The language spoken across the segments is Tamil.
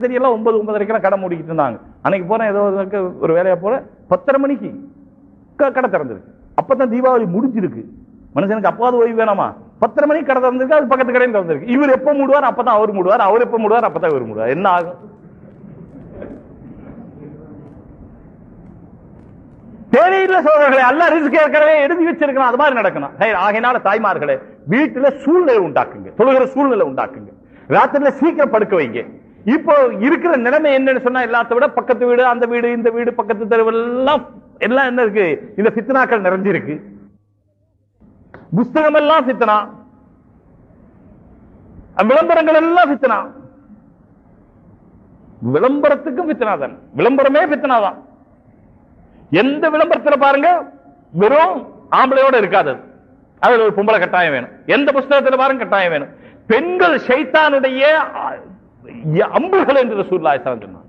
தெரியலாம் ஒன்பது ஒன்பதரைக்கெல்லாம் கடை மூடிக்கிட்டு இருந்தாங்க. அன்னைக்கு போறேன் ஏதோ ஒரு வேலையாக போல பத்தரை மணிக்கு க- கடை அப்போ அப்பதான் தீபாவளி முடிஞ்சிருக்கு. மனுஷனுக்கு அப்பாவது ஓய்வு வேணாமா? பத்தரை மணிக்கு கடை திறந்திருக்கு அது பக்கத்து கடையில் திறந்திருக்கு. இவர் எப்போ மூடுவார் அப்பதான் அவர் மூடுவார் அவர் எப்போ மூடுவார் அப்பதான் இவர் மூடுவார். என்ன ஆகும்? தேவையில்லை சோழர்களே அல்ல ரிஸ்க் ஏற்கனவே எழுதி வச்சிருக்கணும் அது மாதிரி நடக்கணும். ஆகையினால தாய்மார்களே வீட்டுல சூழ்நிலை உண்டாக்குங்க. தொழுகிற சூழ்நிலை உண்டாக்குங்க. ராத்திரில சீக்கிரம் படுக்க வைங்க. இப்போ இருக்கிற நிலைமை என்னன்னு சொன்னா எல்லாத்த விட பக்கத்து வீடு அந்த வீடு இந்த வீடு பக்கத்து தெருவெல்லாம் எல்லாம் என்ன இருக்கு? இந்த சித்தனாக்கள் நிறைஞ்சிருக்கு. புஸ்தகம் எல்லாம் சித்தனா? விளம்பரங்கள் எல்லாம் சித்தனா? விளம்பரத்துக்கும் பித்தனாதான் விளம்பரமே பித்தனாதான் எந்த விளம்பரத்துல பாருங்க வெறும் ஆம்பளையோட இருக்காது. அது. அதுல ஒரு பொம்பளை கட்டாயம் வேணும். எந்த புஸ்தகத்துல பாருங்க கட்டாயம் வேணும். பெண்கள் சைத்தானுடைய அம்புகள் என்று ரசூலுல்லாஹி சொன்னான்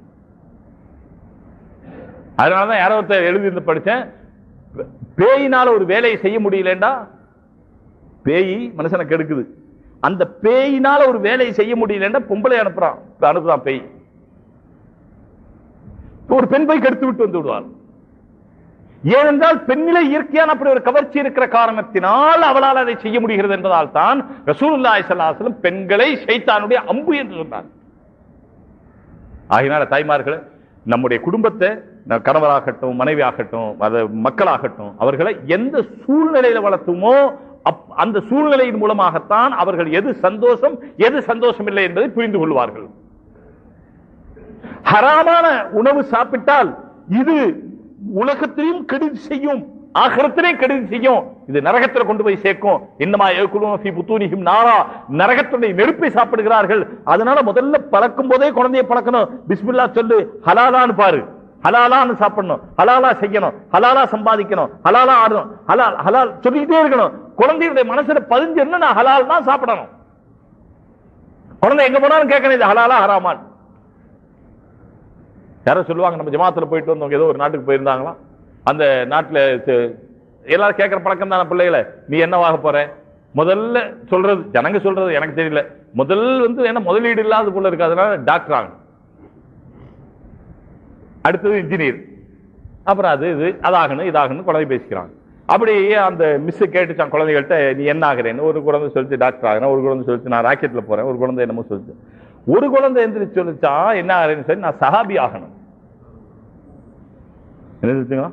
அதனால தான் அதனாலதான் யாரோ ஒருத்தர் எழுதி படித்தேன் பேயினால் பேயினால ஒரு வேலையை செய்ய முடியலண்டா? பேய் மனுஷனை கெடுக்குது. அந்த பேயினால ஒரு வேலையை செய்ய முடியலண்டா? பொம்பளை அனுப்புறான். அனுப்புறான் பேய். ஒரு பெண் போய் கெடுத்து விட்டு வந்து விடுவார் ஏனென்றால் பெண்ணிலே இயற்கையான அப்படி ஒரு கவர்ச்சி இருக்கிற காரணத்தினால் அவளால் அதை செய்ய முடிகிறது என்பதால் தான் ரசூல்லாய் ஸல்லல்லாஹு பெண்களை சைத்தானுடைய அம்பு என்று சொன்னார் ஆகினால தாய்மார்களை நம்முடைய குடும்பத்தை ந- கணவராகட்டும் மனைவி ஆகட்டும் அது மக்களாகட்டும் அவர்களை எந்த சூழ்நிலையில வளர்த்துமோ அப்- அந்த சூழ்நிலையின் மூலமாகத்தான் அவர்கள் எது சந்தோஷம் எது சந்தோஷம் இல்லை என்பதை புரிந்து கொள்வார்கள். ஹராமான உணவு சாப்பிட்டால் இது உலகத்திலும் கெடுதி செய்யும். ஆகரத்திலையும் கெடுதி செய்யும். இது நரகத்தில் கொண்டு போய் சேர்க்கும். இன்னமா ஏகுலும் ஃபீ நாரா. நரகத்துடைய நெருப்பை சாப்பிடுகிறார்கள். அதனால முதல்ல பழக்கும் போதே குழந்தையை பழக்கணும் பிஸ்மில்லா சொல்லு ஹலாலான்னு பாரு. ஹலாலான்னு சாப்பிடணும். ஹலாலா செய்யணும். ஹலாலா சம்பாதிக்கணும். ஹலாலா ஆடணும். ஹலால் ஹலால் சொல்லிக்கிட்டே இருக்கணும். குழந்தையுடைய மனசுல பதிஞ்சிருந்து நான் ஹலால் தான் சாப்பிடணும். குழந்தை எங்க போனாலும் கேட்கணும் இது ஹலாலா ஹராமான் யாரோ சொல்லுவாங்க நம்ம ஜமாத்துல போயிட்டு வந்தவங்க ஏதோ ஒரு நாட்டுக்கு போயிருந்தாங்களாம். அந்த நாட்டில் எல்லாரும் கேட்குற பழக்கம் தானே பிள்ளைகளை? நீ என்னவாக போற? முதல்ல சொல்றது ஜனங்க சொல்றது எனக்கு தெரியல. முதல் வந்து என்ன முதலீடு இல்லாத போல இருக்கு அதனால டாக்டர் ஆகணும். அடுத்தது இன்ஜினியர் அப்புறம் அது இது அதாகணும் இதாகணும் குழந்தை பேசிக்கிறாங்க. அப்படி அந்த மிஸ் கேட்டுச்சான் குழந்தைகள்கிட்ட நீ என்ன ஆகுறேன்னு? ஒரு குழந்தை சொல்லிச்சு டாக்டர் ஆகிறேன். ஒரு குழந்தை சொல்லிச்சு நான் ராக்கெட்டில் போகிறேன் ஒரு குழந்தை என்னமோ சொல்லிச்சு ஒரு குழந்தை எந்திரிச்சு சொல்லிச்சா என்ன ஆகிறேன்னு? சொல்லி நான் சஹாபி ஆகணும். என்ன சொல்லிச்சுங்களா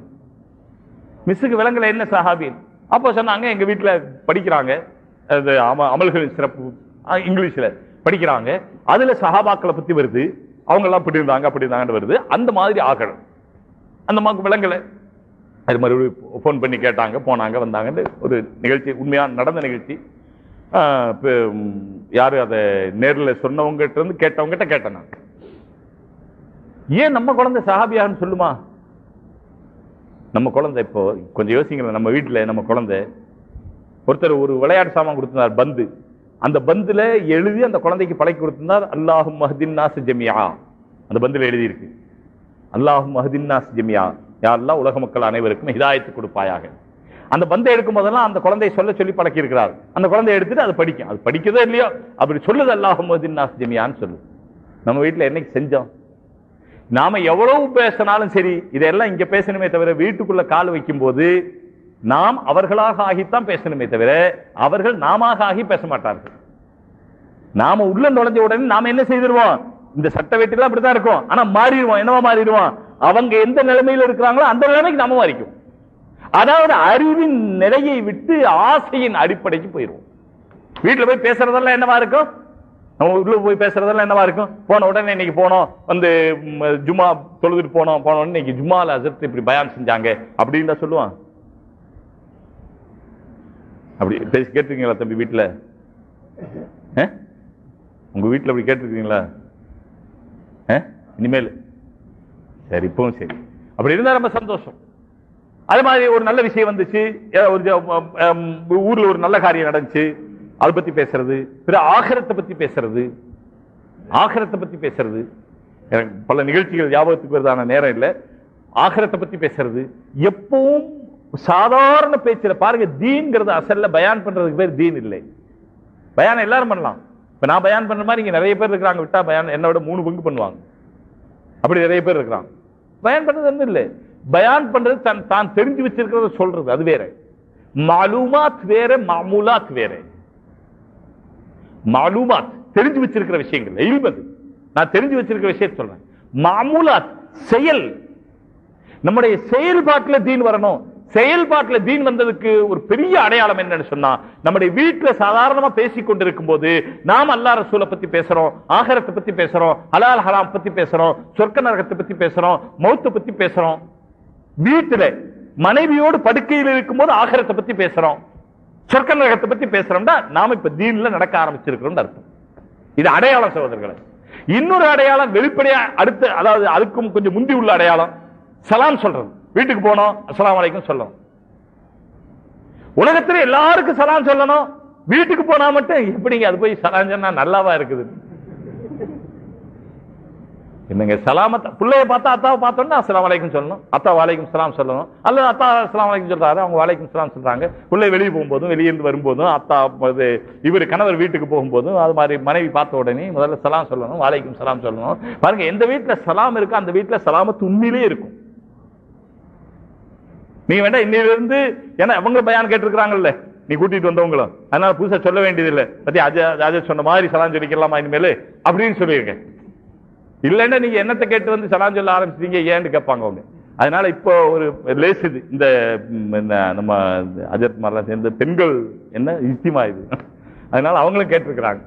மிஸ்ஸுக்கு விலங்கல என்ன சஹாபி அப்போ சொன்னாங்க எங்க வீட்டுல படிக்கிறாங்க. அது அம- அமல்களின் சிறப்பு இங்கிலீஷ்ல படிக்கிறாங்க. அதுல சஹாபாக்களை பத்தி வருது. அவங்க எல்லாம் இப்படி இருந்தாங்க அப்படி இருந்தாங்கன்னு வருது. அந்த மாதிரி ஆகணும். அந்த மாதிரி விலங்கலை. அது மறுபடியும் ஃபோன் பண்ணி கேட்டாங்க போனாங்க வந்தாங்கன்னு ஒரு நிகழ்ச்சி உண்மையாக நடந்த நிகழ்ச்சி. ஆ, யாரு அதை நேரில் சொன்னவங்ககிட்ட இருந்து கேட்டவங்ககிட்ட கேட்டேன் நான். ஏன் நம்ம குழந்தை சஹாபியான்னு சொல்லுமா? நம்ம குழந்தை இப்போ கொஞ்சம் யோசிங்களேன் நம்ம வீட்டில் நம்ம குழந்தை ஒருத்தர் ஒரு விளையாட்டு சாமான் கொடுத்திருந்தார் பந்து. அந்த பந்துல எழுதி அந்த குழந்தைக்கு பழக்கி கொடுத்திருந்தார் அல்லாஹும் மஹதின்னாஸ் ஜமியா அந்த பந்தில் எழுதியிருக்கு. அல்லாஹும் மஹதின் நாஸ் ஜமியா யாரெல்லாம் உலக மக்கள் அனைவருக்கும் ஹிதாயத்து கொடுப்பாயாக. அந்த பந்தை எடுக்கும் போதெல்லாம் அந்த குழந்தையை சொல்ல சொல்லி பழக்கி இருக்கிறார் அந்த குழந்தைய எடுத்துட்டு அது படிக்கும். அது படிக்கிறதோ இல்லையோ? அப்படி சொல்லுது அல்லாஹும் மஹதின்னாஸ் ஜமியான்னு சொல்லு நம்ம வீட்டில் என்னைக்கு செஞ்சோம்? நாம எவ்வளவு பேசினாலும் சரி இதெல்லாம் இங்க பேசணுமே தவிர வீட்டுக்குள்ள கால் வைக்கும் போது நாம் அவர்களாக ஆகித்தான் பேசணுமே தவிர அவர்கள் நாம ஆகி பேச மாட்டார்கள். நாம உள்ள நுழைஞ்ச உடனே நாம என்ன செய்திருவோம்? இந்த சட்ட வெட்டிலாம் அப்படித்தான் இருக்கும். ஆனா மாறிடுவோம். என்னவா மாறிடுவோம்? அவங்க எந்த நிலைமையில இருக்கிறாங்களோ அந்த நிலைமைக்கு நாம மாறிக்கும் அதாவது அறிவின் நிலையை விட்டு ஆசையின் அடிப்படைக்கு போயிடுவோம். வீட்டுல போய் பேசுறதெல்லாம் என்னவா இருக்கும்? நம்ம உள்ள போய் பேசுறதெல்லாம் என்னவா இருக்கும்? போன உடனே இன்னைக்கு போனோம் வந்து ஜும்மா தொழுதுட்டு போனோம் போன உடனே இன்னைக்கு ஜும்மால அசர்த்து இப்படி பயான் செஞ்சாங்க. அப்படின்னு தான் சொல்லுவான். அப்படி பேசி கேட்டிருக்கீங்களா தம்பி வீட்டில் ஆ? உங்க வீட்டில் அப்படி கேட்டிருக்கீங்களா? ஆ? இனிமேல். சரி இப்பவும் சரி. அப்படி இருந்தால் ரொம்ப சந்தோஷம். அது மாதிரி ஒரு நல்ல விஷயம் வந்துச்சு. ஏதோ ஒரு ஊரில் ஒரு நல்ல காரியம் நடந்துச்சு. அதை பத்தி பேசுறது பிற ஆகரத்தை பத்தி பேசுறது ஆகரத்தை பத்தி பேசுறது. எனக்கு பல நிகழ்ச்சிகள் ஞாபகத்துக்கு வருதான நேரம் இல்லை. ஆகரத்தை பத்தி பேசுறது. எப்பவும் சாதாரண பேச்சில் பாருங்க தீன்கிறது அசல்ல பயான் பண்றதுக்கு பேர் தீன் இல்லை. பயான் எல்லாரும் பண்ணலாம். இப்ப நான் பயான் பண்ற மாதிரி இங்க நிறைய பேர் இருக்கிறாங்க விட்டா பயான் என்னோட மூணு பங்கு பண்ணுவாங்க. அப்படி நிறைய பேர் இருக்கிறாங்க. பயான் பண்றது ஒன்றும் இல்லை. பயான் பண்றது தன் தான் தெரிஞ்சு வச்சிருக்கிறத சொல்றது அது வேற. மாலூமாத் வேற மாமூலாத் வேற. மாலூமாத் தெரிஞ்சு வச்சிருக்கிற விஷயங்கள். இல்மது நான் தெரிஞ்சு வச்சிருக்கிற விஷயத்தை சொல்றேன். மாமூலாத் செயல். நம்முடைய செயல்பாட்டில் தீன் வரணும். செயல்பாட்டில் தீன் வந்ததுக்கு ஒரு பெரிய அடையாளம் என்னன்னு சொன்னா நம்முடைய வீட்டில் சாதாரணமா பேசி கொண்டிருக்கும் போது நாம் அல்லா ரசூலை பத்தி பேசுறோம் ஆகரத்தை பத்தி பேசுறோம் ஹலால் ஹலாம் பத்தி பேசுறோம் சொர்க்க நரகத்தை பத்தி பேசுறோம் மௌத்தை பத்தி பேசுறோம். வீட்டுல மனைவியோடு படுக்கையில் இருக்கும்போது ஆகரத்தை பத்தி பேசுறோம். சொர்க்க நரகத்தை பத்தி பேசுறோம்னா நாம இப்ப தீன்ல நடக்க ஆரம்பிச்சிருக்கிறோம் அர்த்தம். இது அடையாளம் சகோதரர்களை. இன்னொரு அடையாளம் வெளிப்படையா அடுத்து அதாவது அதுக்கும் கொஞ்சம் முந்தி உள்ள அடையாளம் சலாம் சொல்றது. வீட்டுக்கு போனோம் அஸ்லாம் வலைக்கும் சொல்லணும். உலகத்துல எல்லாருக்கும் சலாம் சொல்லணும். வீட்டுக்கு போனா மட்டும் எப்படிங்க அது போய் சலாம் சொன்னா நல்லாவா இருக்குது? என்னங்க சலாமத் பிள்ளைய பார்த்தா அத்தாவை பார்த்தோன்னா அஸ்லாம் வலைக்கும் சொல்லணும். அத்தா வாலைக்கும் சலாம் சொல்லணும். அல்லது அத்தா அஸ்லாம் வலைக்கும் சொல்றாரு அவங்க வாலைக்கும் சலாம் சொல்றாங்க. பிள்ளை வெளியே போகும்போதும் வெளியேருந்து வரும்போதும் அத்தா இது இவர் கணவர் வீட்டுக்கு போகும்போதும் அது மாதிரி மனைவி பார்த்த உடனே முதல்ல சலாம் சொல்லணும் வாலைக்கும் சலாம் சொல்லணும். பாருங்க எந்த வீட்டில் சலாம் இருக்கோ அந்த வீட்டில் சலாமத்து உண்மையிலே இருக்கும். நீங்க வேண்டாம் இன்னிலிருந்து ஏன்னா அவங்க பயான் கேட்டிருக்கிறாங்கல்ல நீ கூட்டிட்டு வந்தவங்களும் அதனால புதுசா சொல்ல வேண்டியதில்லை. பத்தி அஜய் அஜய் சொன்ன மாதிரி சலாம் சொல்லிக்கலாமா இனிமேல்? அப்படின்னு சொல்லியிருக்கேன் இல்லைன்னா நீங்க என்னத்தை கேட்டு வந்து சலாம் சொல்ல ஆரம்பிச்சிட்டீங்க? ஏன்னு கேட்பாங்க அவங்க. அதனால இப்போ ஒரு லேஸ் இது. இந்த என்ன, நம்ம அஜத் மாதிரிலாம் சேர்ந்து பெண்கள் என்ன இஸ்திமா இது. அதனால அவங்களும் கேட்டிருக்கிறாங்க.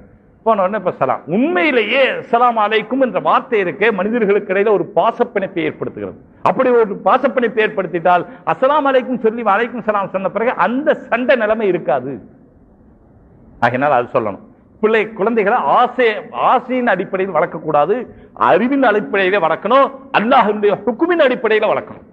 போன உடனே இப்ப சலாம். உண்மையிலேயே சலாம் அலைக்கும் என்ற வார்த்தை இருக்கே மனிதர்களுக்கு இடையில ஒரு பாசப்பிணைப்பை ஏற்படுத்துகிறது. அப்படி ஒரு பாசப்பிணைப்பை ஏற்படுத்திட்டால் அசலாம் அலைக்கும் சொல்லி அலைக்கும் சலாம் சொன்ன பிறகு அந்த சண்டை நிலைமை இருக்காது. ஆகினால் அது சொல்லணும். பிள்ளை குழந்தைகளை ஆசை ஆசையின் அடிப்படையில் வளர்க்கக்கூடாது அறிவின் அடிப்படையில வளர்க்கணும் அல்லாஹனுடைய ஹுக்குமின் அடிப்படையில வளர்க்கணும்.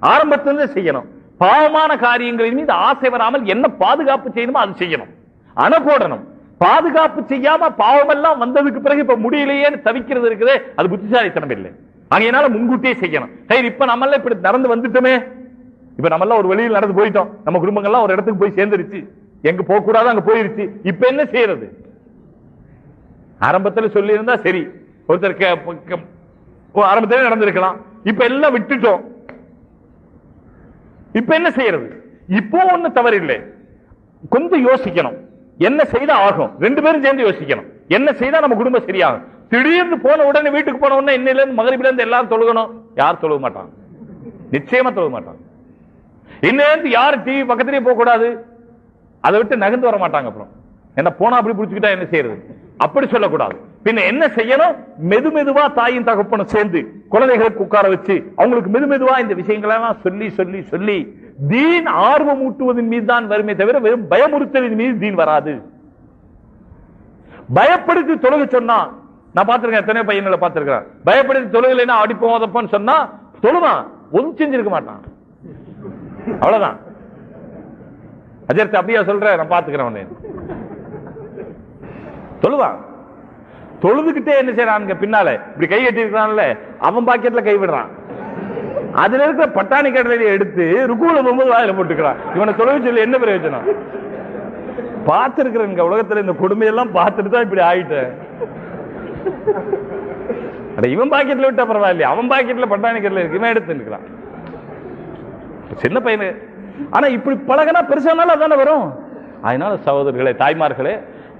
ஆரம்பத்திலிருந்து செய்யணும். பாவமான காரியங்களின் மீது ஆசை வராமல் என்ன பாதுகாப்பு செய்யணுமோ அது செய்யணும். அணை போடணும். பாதுகாப்பு செய்யாம பாவமெல்லாம் வந்ததுக்கு பிறகு இப்ப முடியலையேன்னு தவிக்கிறது இருக்குதே அது புத்திசாலித்தனம் இல்லை. ஆகையினால முன்கூட்டியே செய்யணும். சரி இப்ப நம்மள இப்படி நடந்து வந்துட்டோமே. இப்ப நம்ம எல்லாம் ஒரு வெளியில் நடந்து போயிட்டோம். நம்ம குடும்பங்கள்லாம் ஒரு இடத்துக்கு போய் சேர்ந்துருச்சு. எங்க போக கூடாது அங்க போயிருச்சு. இப்ப என்ன செய்யறது? ஆரம்பத்துல சொல்லி இருந்தா சரி. ஒருத்தர் கே- ஆரம்பத்திலே நடந்திருக்கலாம். இப்ப எல்லாம் விட்டுட்டோம். இப்ப என்ன செய்யறது? இப்போ ஒண்ணு தவறில்லை. கொஞ்சம் யோசிக்கணும். என்ன செய்தா ஆகும்? ரெண்டு பேரும் சேர்ந்து யோசிக்கணும். என்ன செய்தா நம்ம குடும்பம் சரியாகும்? திடீர்னு போன உடனே வீட்டுக்கு போன உடனே இன்னையில இருந்து மகரிபில இருந்து எல்லாரும் தொழுகணும். யார் தொழுக மாட்டாங்க நிச்சயமா தொழுக மாட்டாங்க இன்னிலிருந்து யாரும் டிவி பக்கத்திலேயே போக கூடாது அதை விட்டு நகர்ந்து வர மாட்டாங்க அப்புறம். என்ன போனா அப்படி பிடிச்சுக்கிட்டா என்ன செய்யறது? அப்படி சொல்லக்கூடாது. பின்ன என்ன செய்யணும்? மெது மெதுவா தாயும் தகப்பனும் சேர்ந்து குழந்தைகளுக்கு உட்கார வச்சு அவங்களுக்கு மெது மெதுவா இந்த விஷயங்களெல்லாம் சொல்லி சொல்லி சொல்லி தீன் ஆர்வம் ஊட்டுவதன் மீது தான் வருமே தவிர வெறும் பயமுறுத்தலின் மீது தீன் வராது. பயப்படுத்தி தொழுக சொன்னா நான் பார்த்திருக்கேன் எத்தனை பையன்களை பார்த்திருக்கிறேன். பயப்படுத்தி தொழுகலைன்னா அடிப்போம் உதப்போன்னு சொன்னா தொழுவான். ஒன்றும் செஞ்சிருக்க மாட்டான். அவ்வளவுதான். அஜர்த்து அப்படியா சொல்ற? நான் பாத்துக்கிறேன் உன்னை. தொழுவான். தொழுதுகிட்டே என்ன செய்யறான் பின்னால? இப்படி கை கட்டி இருக்கிறான்ல அவன் பாக்கெட்ல கை விடுறான். அதுல இருக்கிற பட்டாணி கடலையை எடுத்து ருக்குல போகும்போது வாயில போட்டுக்கிறான். இவனை தொழுவி சொல்லி என்ன பிரயோஜனம்? பார்த்திருக்கிறேன் உலகத்துல இந்த கொடுமையெல்லாம் பார்த்துட்டு தான் இப்படி ஆயிட்டேன். அட இவன் பாக்கெட்ல விட்டா பரவாயில்லையா. அவன் பாக்கெட்ல பட்டாணி கடலை இருக்கு. இவன் எடுத்து நிற்கிறான். சின்ன பையனு. ஆனா இப்படி பழகினா பெருசானாலும் அதானே வரும். அதனால சகோதரர்களே தாய்மார்களே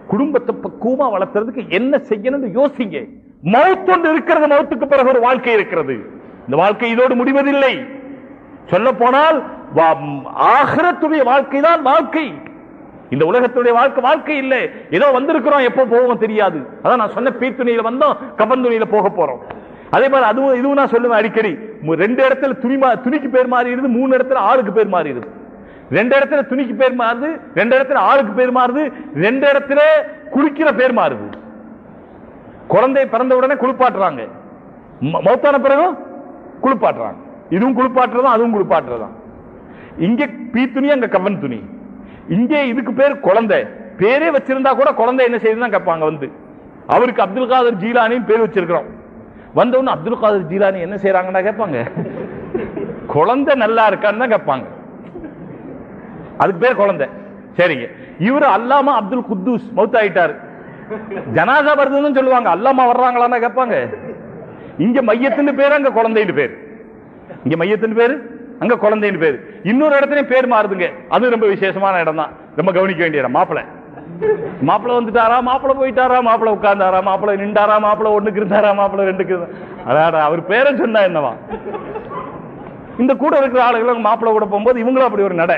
குடும்பத்தை பக்குவமா வளர்த்துறதுக்கு என்ன செய்யணும்னு யோசிங்க. மௌத்தொண்டு இருக்கிறது மௌத்துக்கு பிறகு ஒரு வாழ்க்கை இருக்கிறது. இந்த வாழ்க்கை இதோடு முடிவதில்லை. சொல்ல போனால் ஆகரத்துடைய வாழ்க்கை தான் வாழ்க்கை. இந்த உலகத்துடைய வாழ்க்கை வாழ்க்கை இல்லை. ஏதோ வந்திருக்கிறோம் எப்போ போவோம் தெரியாது. அதான் நான் சொன்ன பீ வந்தோம் கபந்துணியில போக போறோம். அதே மாதிரி அதுவும் இதுவும் நான் சொல்லுவேன் அடிக்கடி. ரெண்டு இடத்துல துணி துணிக்கு பேர் மாறிடுது மூணு இடத்துல ஆளுக்கு பேர் மாறிடுது. ரெண்டு இடத்துல துணிக்கு பேர் மாறுது ரெண்டு இடத்துல ஆளுக்கு பேர் மாறுது ரெண்டு இடத்துல குளிக்கிற பேர் மாறுது. குழந்தை பிறந்த உடனே குளிப்பாட்டுறாங்க. ம- மௌத்தான பிறகும் குளிப்பாட்டுறாங்க. இதுவும் குளிப்பாட்டுறதும் அதுவும் குளிப்பாட்டுறதும் இங்க பீ துணி அங்க கவன் துணி. இங்கே இதுக்கு பேர் குழந்தை. பேரே வச்சிருந்தா கூட குழந்தை என்ன செய்யுதுன்னு கேட்பாங்க வந்து. அவருக்கு அப்துல் காதர் ஜீலானின்னு பேர் வச்சிருக்கிறோம். வந்தவொன்னு அப்துல் காதர் ஜீலானி என்ன செய்யறாங்கன்னா கேட்பாங்க. குழந்தை நல்லா இருக்கான்னு தான் கேட்பாங்க. அதுக்கு பேர் குழந்தை. சரிங்க. இவரு அல்லாமா அப்துல் குத்தூஸ் மவுத் ஆயிட்டாரு ஜனாதா வருதுன்னு சொல்லுவாங்க. அல்லாமா வர்றாங்களான்னா கேட்பாங்க. இங்க மையத்தின் பேர் அங்க குழந்தைன்னு பேர். இங்க மையத்தின் பேரு அங்க குழந்தைன்னு பேரு. இன்னொரு இடத்துலயும் பேர் மாறுதுங்க. அது ரொம்ப விசேஷமான இடம் தான் ரொம்ப கவனிக்க வேண்டிய இடம். மாப்பிளை. மாப்பிளை வந்துட்டாரா? மாப்பிளை போயிட்டாரா? மாப்பிள்ள உட்கார்ந்தாரா? மாப்பிளை நின்றாரா? மாப்பிள்ள ஒண்ணுக்கு இருந்தாரா? மாப்பிளை ரெண்டுக்கு அதாடா அவர் பேரை சொன்னா என்னவா? இந்த கூட இருக்கிற ஆளுகளும் மாப்பிள்ள கூட போகும்போது இவங்களும் அப்படி ஒரு நடை.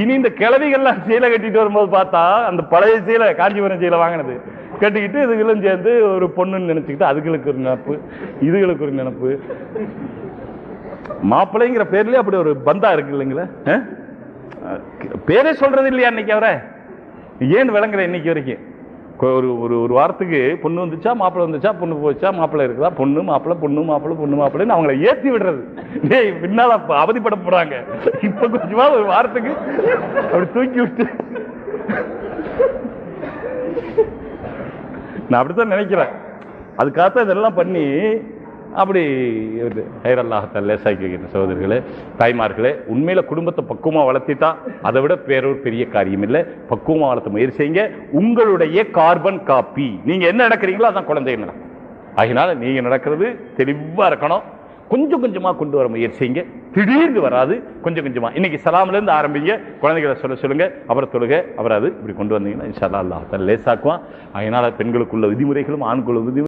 இனி இந்த கிழவிகள்லாம் சீலை கட்டிட்டு வரும்போது பார்த்தா அந்த பழைய சீலை காஞ்சிபுரம் சீலை வாங்கினது. கட்டிக்கிட்டு இதுகளும் சேர்ந்து ஒரு பொண்ணுன்னு நினைச்சுக்கிட்டு அதுகளுக்கு ஒரு நினப்பு இதுகளுக்கு ஒரு நினப்பு. மாப்பிள்ளைங்கிற பேர்லயே அப்படி ஒரு பந்தா இருக்கு இல்லைங்களா? ஆ? பேரே சொல்றது இல்லையா இன்னைக்கு அவரை? ஏன் விளங்குற இன்னைக்கு வரைக்கும்? ஒரு ஒரு ஒரு வாரத்துக்கு பொண்ணு வந்துச்சா மாப்பிள்ளை வந்துச்சா பொண்ணு போச்சா மாப்பிள்ளை இருக்குதா? பொண்ணு மாப்பிள்ளை பொண்ணு மாப்பிள்ளை பொண்ணு மாப்பிள்ளைன்னு அவங்கள ஏற்றி விடுறது. டேய் பின்னால் அவதிப்பட போகிறாங்க இப்போ கொஞ்சமாக ஒரு வாரத்துக்கு அப்படி தூக்கி விட்டு. நான் அப்படித்தான் நினைக்கிறேன். அதுக்காகத்தான் இதெல்லாம் பண்ணி அப்படி ஹைரல்லாகத்தான் லேசாக்கி வைக்கிற சகோதரர்களே தாய்மார்களே உண்மையில குடும்பத்தை பக்குவமா வளர்த்திட்டா அதை விட வேறொரு பெரிய காரியம் இல்லை. பக்குவமா வளர்த்த முயற்சி செய்யுங்க. உங்களுடைய கார்பன் காப்பி. நீங்க என்ன நடக்கிறீங்களோ அதான் குழந்தைங்க நடக்கும். அதனால நீங்க நடக்கிறது தெளிவா இருக்கணும். கொஞ்சம் கொஞ்சமா கொண்டு வர முயற்சி செய்யுங்க. திடீர்னு வராது. கொஞ்சம் கொஞ்சமா. இன்னைக்கு சலாம்ல இருந்து ஆரம்பிங்க. குழந்தைகளை சொல்ல சொல்லுங்க. அப்புறம் தொழுக. அப்புறம் அது இப்படி கொண்டு வந்தீங்கன்னா இன்ஷா அல்லாஹ் லேசாக்குவான். அதனால பெண்களுக்குள்ள விதிமுறைகளும் ஆண்களும் விதிமுறை